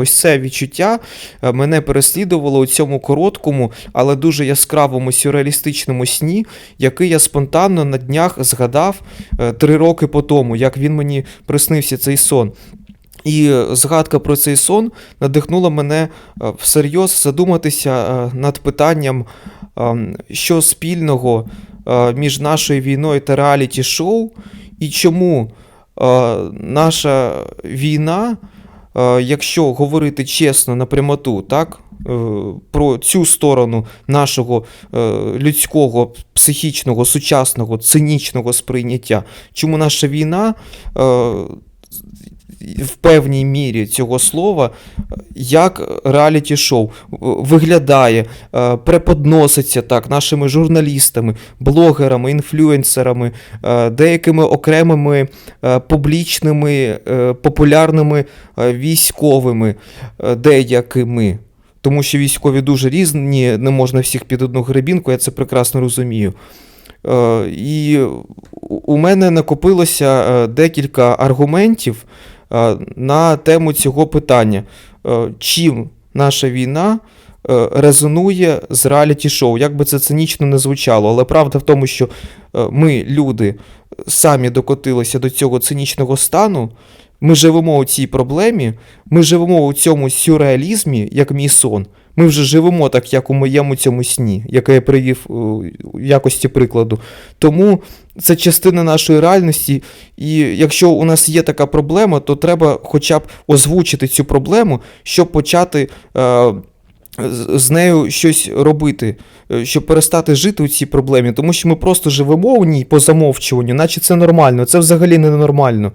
Ось це відчуття е, мене переслідувало у цьому короткому, але дуже яскравому сюрреалістичному сні, який я спонтанно на днях згадав е, три роки по тому, як він мені приснився цей сон. І е, згадка про цей сон надихнула мене всерйоз задуматися над питанням, що спільного між нашою війною та реаліті-шоу, і чому наша війна, якщо говорити чесно напрямоту, так, е, про цю сторону нашого е, людського, психічного, сучасного, цинічного сприйняття, чому наша війна. В певній мірі цього слова, як реаліті-шоу виглядає, е, преподноситься так нашими журналістами, блогерами, інфлюенсерами, е, деякими окремими е, публічними, популярними військовими деякими. Тому що військові дуже різні, не можна всіх під одну гребінку, я це прекрасно розумію. І у мене накопилося декілька аргументів на тему цього питання. Е, Чим наша війна е, резонує з реаліті-шоу? Як би це цинічно не звучало, але правда в тому, що е, ми, люди, самі докотилися до цього цинічного стану. Ми живемо у цій проблемі, ми живемо у цьому сюрреалізмі, як мій сон. Ми вже живемо так, як у моєму цьому сні, який я привів е, в якості прикладу. Тому це частина нашої реальності, і якщо у нас є така проблема, то треба хоча б озвучити цю проблему, щоб почати. Е, з- з нею щось робити, е, щоб перестати жити у цій проблемі, тому що ми просто живемо у ній по замовчуванню, наче це нормально. Це взагалі не нормально.